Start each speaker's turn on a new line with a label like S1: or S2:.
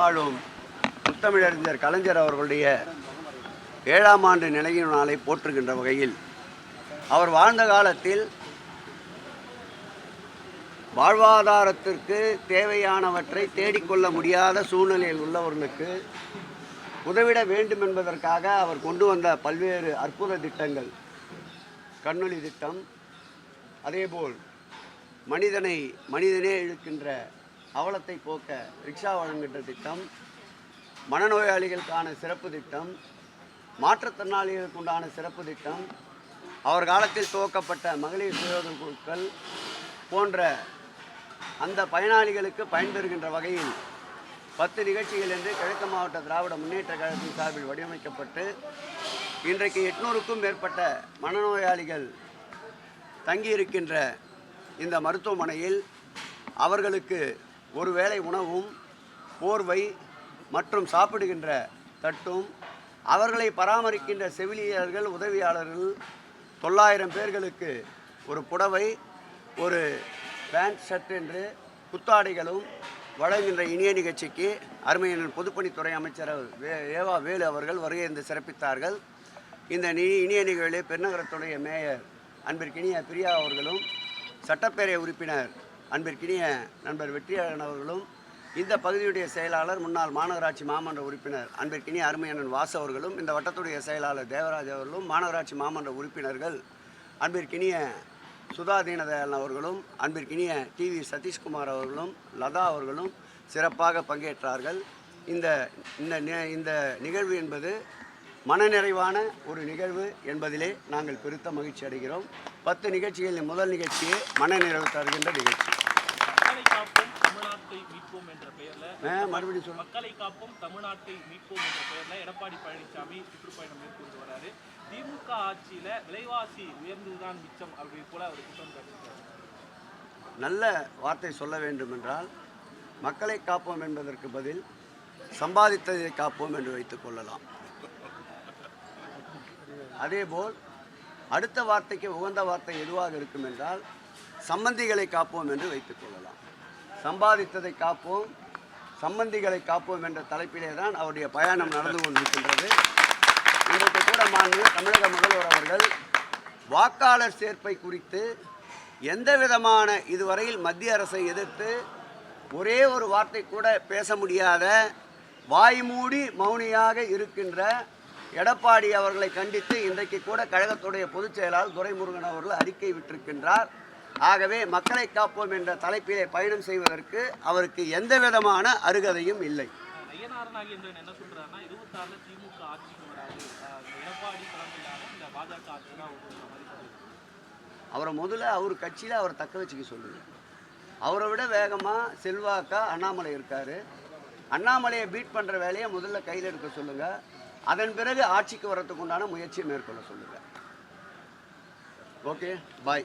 S1: வாழும் முத்தமிழறிஞர் கலைஞர் அவர்களுடைய ஏழாம் ஆண்டு நினைவு நாளை போற்றுகின்ற வகையில் அவர் வாழ்ந்த காலத்தில் வாழ்வாதாரத்திற்கு தேவையானவற்றை தேடிக்கொள்ள முடியாத சூழ்நிலையில் உள்ளவர்களுக்கு உதவிட வேண்டும் என்பதற்காக அவர் கொண்டு வந்த பல்வேறு அற்புத திட்டங்கள். கண்ணொளி திட்டம் அதேபோல் மனிதனை மனிதனே இழுக்கின்ற அவலத்தை போக்க ரிக்ஷா வழங்குகின்ற திட்டம் மனநோயாளிகளுக்கான சிறப்பு திட்டம் மாற்றுத்திறனாளிகளுக்கு உண்டான சிறப்பு திட்டம் அவர் காலத்தில் துவக்கப்பட்ட மகளிர் சுயோதன குழுக்கள் போன்ற அந்த பயனாளிகளுக்கு பயன்பெறுகின்ற வகையில் பத்து நிகழ்ச்சிகள் என்று கிழக்கு மாவட்ட திராவிட முன்னேற்ற கழகத்தின் சார்பில் வடிவமைக்கப்பட்டு இன்றைக்கு எட்நூறுக்கும் மேற்பட்ட மனநோயாளிகள் தங்கியிருக்கின்ற இந்த மருத்துவமனையில் அவர்களுக்கு ஒரு வேளை உணவும் போர்வை மற்றும் சாப்பிடுகின்ற தட்டும். அவர்களை பராமரிக்கின்ற செவிலியர்கள் உதவியாளர்கள் தொள்ளாயிரம் பேர்களுக்கு ஒரு புடவை ஒரு பேண்ட் ஷர்ட் என்று புத்தாடைகளும் வழங்குகின்ற இனிய நிகழ்ச்சிக்கு அருமையின் பொதுப்பணித்துறை அமைச்சர் வே ஏவா வேலு அவர்கள் வருகை இருந்து சிறப்பித்தார்கள். இந்த நி இனிய நிகழ்வில் பெருநகரத்துடைய மேயர் அன்பிற்கினிய பிரியா அவர்களும் சட்டப்பேரவை உறுப்பினர் அன்பிற்கினிய நண்பர் வெற்றியாளன் அவர்களும் இந்த பகுதியுடைய செயலாளர் முன்னாள் மாநகராட்சி மாமன்ற உறுப்பினர் அன்பிற்கினிய அருமையண்ணன் வாச அவர்களும் இந்த வட்டத்துடைய செயலாளர் தேவராஜ் அவர்களும் மாநகராட்சி மாமன்ற உறுப்பினர்கள் அன்பிற்கினிய சுதா தீனதயாளன் அவர்களும் அன்பிற்கினிய டிவி சதீஷ்குமார் அவர்களும் லதா அவர்களும் சிறப்பாக பங்கேற்றார்கள். இந்த இந்த இந்த நிகழ்வு என்பது மனநிறைவான ஒரு நிகழ்வு என்பதிலே நாங்கள் பெருத்த மகிழ்ச்சி அடைகிறோம். பத்து நிகழ்ச்சிகளில் முதல் நிகழ்ச்சியே மனநிறைவு தருகின்ற நிகழ்ச்சி.
S2: மக்களை காப்போம் தமிழ்நாட்டை மீட்போம் என்ற பெயர்ல.
S1: ஆ, மறுபடியும் சொல்லுங்கள்
S2: மக்களை காப்போம் தமிழ்நாட்டை மீட்போம் என்ற பெயர்ல எடப்பாடி பழனிசாமி சுற்றுப்பயணம் மேற்கொண்டு வராரு. திமுக ஆட்சியில விலைவாசி உயர்ந்ததுதான் மிச்சம் அப்படி போல அவர் குற்றம் சாட்டியிருக்காரு.
S1: நல்ல வார்த்தை சொல்ல வேண்டும் என்றால் மக்களை காப்போம் என்பதற்கு பதில் சம்பாதித்ததை காப்போம் என்று வைத்துக் கொள்ளலாம். அதேபோல் அடுத்த வார்த்தைக்கு உகந்த வார்த்தை எதுவாக இருக்கும் என்றால் சம்பந்திகளை காப்போம் என்று வைத்துக் கொள்ளலாம். சம்பாதித்ததை காப்போம் சம்பந்திகளை காப்போம் என்ற தலைப்பிலே தான் அவருடைய பயணம் நடந்து கொண்டிருக்கின்றது. இன்றைக்கு கூட மாண்பு தமிழக முதல்வர் அவர்கள் வாக்காளர் சேர்ப்பை குறித்து எந்த விதமான இதுவரையில் மத்திய அரசை எதிர்த்து ஒரே ஒரு வார்த்தை கூட பேச முடியாத வாய்மூடி மௌனியாக இருக்கின்ற எடப்பாடி அவர்களை கண்டித்து இன்றைக்கு கூட கழகத்துடைய பொதுச் செயலாளர் துரைமுருகன் அவர்கள் அறிக்கை விட்டிருக்கின்றார். ஆகவே மக்களை காப்போம் என்ற தலைப்பிலே பயணம் செய்வதற்கு அவருக்கு எந்த விதமான அருகதையும் இல்லை. அவரை முதல்ல அவர் கட்சியில் அவரை தக்க வச்சுக்க சொல்லுங்க. அவரை விட வேகமாக செல்வாக்கா அண்ணாமலை இருக்கார். அண்ணாமலையை பீட் பண்ணுற வேலையை முதல்ல கையில் எடுக்க சொல்லுங்கள் அதன் பிறகு ஆட்சிக்கு வரத்துக்கு உண்டான முயற்சியை மேற்கொள்ள சொல்லுங்கள் ஓகே பாய்